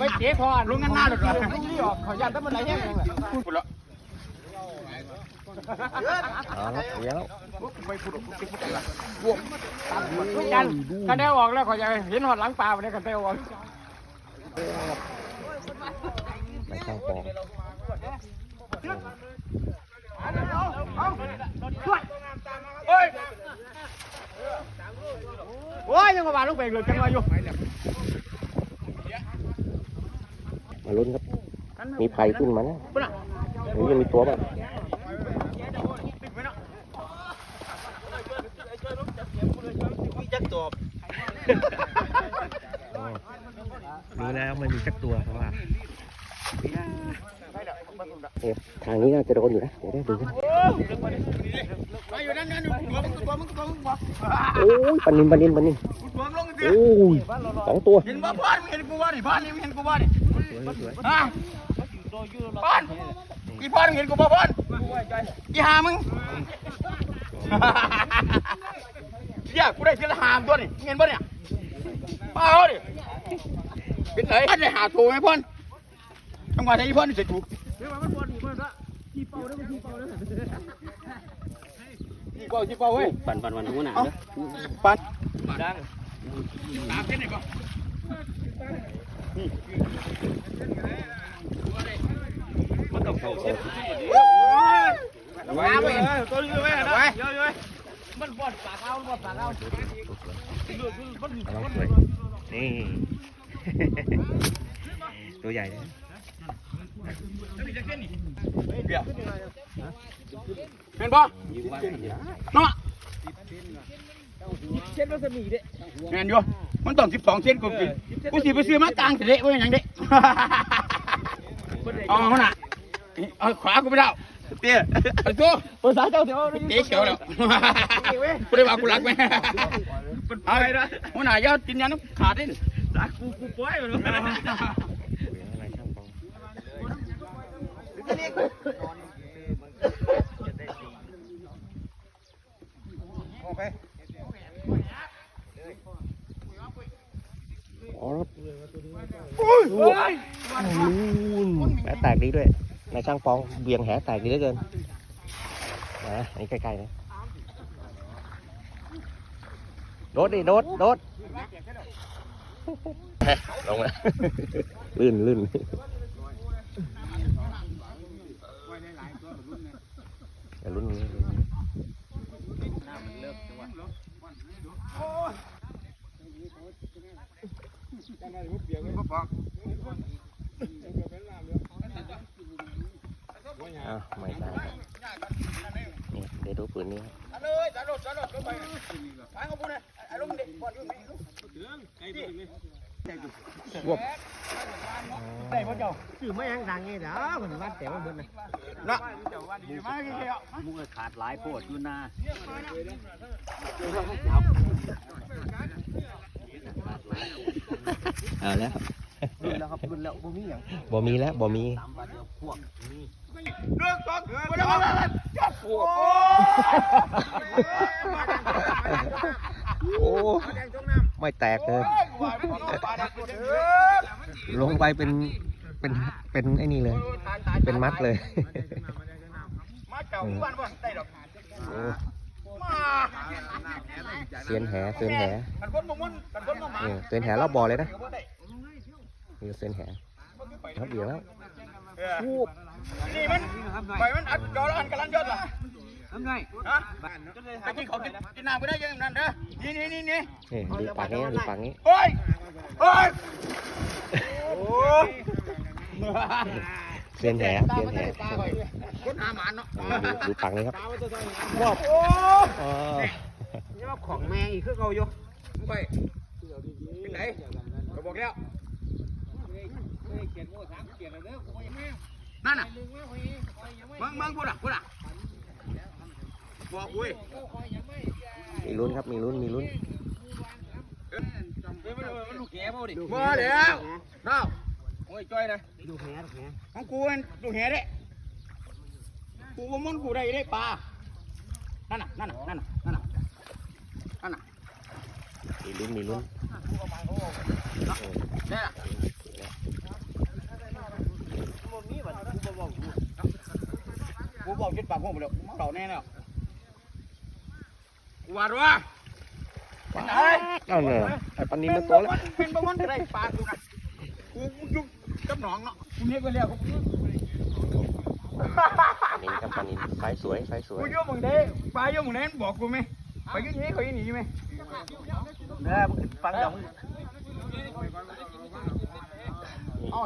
ไปเจ๊พอลุงงั้นหน้าหลุดเลยลุงนี่ออกขอยันถ้ามันไหลแห้งเลยพูดละเอาละเดี๋ยวยันกันได้ออกแล้วขอยันเห็นหอดหลังปลาไปได้กันได้ออกในช่างปองโอ้ยโอ้ยยังมาบาลูกเบรกเลยจังมาอยู่ มาลุ้นครับ มีไผ่ขึ้นมานะหรือยังมีตัวบ้างรู้แล้วมันมีสักตัวเพราะว่าเนี่ยทางนี้น่าจะโดนอยู่นะเดี๋ยวได้ดูกันไปอยู่นั่นนั่นตัวมึงตัวมึงตัวมึงบอกโอ้ยปันนินปันนินปันนินตัวมึงลงเสียโอ้ยสองตัวเห็นว่าพ่อมึงเห็นกูว่าดิพ่อนี่มึงเห็นกูว่าดิสวยสวย ฮะพ่อนอีพ่อมึงเห็นกูบ่พ่อนอีหามึงเดี๋ยวกูได้ทีละหามตัวนี่เห็นป่ะเนี่ยป้าเขาดิเป็นไหนพ่อนได้หาถูกไหมพ่อนจังหวะไหนอีพ่อนนี่จะถูกที่เป่าที่เป่าเว้ยปั่นปั่นปั่นหัวหน้าเอาเด้อปันดังตามเส้นไหนก่อนมันต้องเข้าเส้นไว้ไว้ตัวนี้ไว้ไว้เยอะๆมันบอดปากเอาบอดปากเอากำลังสวย นี่ ตัวใหญ่เลยเห็นป่ะยิงไว้เนาะเส้นรัศมีเด้แม่นอยู่ มันต้องสิบสองเส้นกูกินกูสิไปซื้อมากลางเสด็จไว้อย่างเด้เอาเอาหน่ะเอาขวากูไปแล้วเตี้ยไอ้ตัวภาษาเจ้าเดี๋ยวเตะเขียวแล้วกูได้ว่ากูรักไหมเอาไปนะหัวหน้ายอดกินยาน้ำขาดดิรักกูกูป่วยมันอะ ไรช่างปองอ๋อแหแตกดีด้วยในช่างปองเบี่ยงแหแตกดีเหลือเกินนะอันนี้ใกล้ๆนะโดดดิโดดโดดลงมาลื่นลื่นอย่าลุ้นนี้ อ้าวไม่ได้นี่เดี๋ยวดูปืนนี้ครับเลยสารรถสารรถลงไปทางเขาพูดเลยไอ้ลุงเด็กบอลอยู่ไหนลุงวบได้พ่อเจ้าคือไม่ยังดังไงเด้อผมวัดแต่ว่าเบิ่นน่ะละมากี่เดียวมุ้งก็ขาดหลายโพดอยู่นา เอาแล้วรุ่นแล้วครับรุ่นแล้วบ่มีหยังบ่มีแล้วบ่มีตามบาดเดียวพวกนี้เรื่องสองมาแล้วมาแล้วจับโอ้โอ้ไม่แตกเลยลงไปเป็นเป็นเป็นไอ้นี่เลย เป็นมัดเลยมาเจ้าบ้านบ่ได้ดอกโอ้มา เสียนแหเสียนแหกันคนบ่มันกันคนบ่มานี่เสียนแหรอบบ่อเลยนะนี่เสียนแหครับเดี๋ยวแล้วนี่มันไปมันอัดจอแล้วอันกำลังยอดล่ะทำไงฮะไปกินของกินน้ำไปได้ยังนั่นเด้อนี่นี่นี่นี่นี่ดูปากนี้ดูปากนี้โอ้ยโอ้ยโอ้ยเสียนแหเสียนแห คนหาหมาเนาะนี่ดูดูปากนี้ครับโอ้อ๋อนี่ว่าของแม่อีกคือเก่าอยู่ไปเป็นไหนก็บอกแล้วนั่นน่ะมึงมึงพูดอะพูดอะบอกคุยมีลุ้นครับมีลุ้นมีลุ้นมาแล้วน้าโอ้ยจ้อยนะดูแหดูแหของกูมันดูแหเด้ กูว่ามันกูได้ได้ปลา นั่นน่ะ นั่นน่ะ นั่นน่ะ นั่นน่ะ นั่นน่ะมีลุ้นมีลุ้นเนี่ยกูบอกยึดปากพวกมันเลยมันเก่าแน่แล้วกูว่าด้วยเป็นไงเอาเนี่ยไอ้ปันนี้มันโตแล้วเป็นประมาณไรปลาดูนะกูยุบจับหนองเนาะกูเรียกไปแล้วกู นนี้ครับปันนี้สายสวยสายสวยกูยุ่งมึงได้ปลายุ่งมึงได้บอกกูไหมไปยืนนี้เขายืนหนีไหมเด้อมึงฟังเดี๋ยวมึงอ๋อ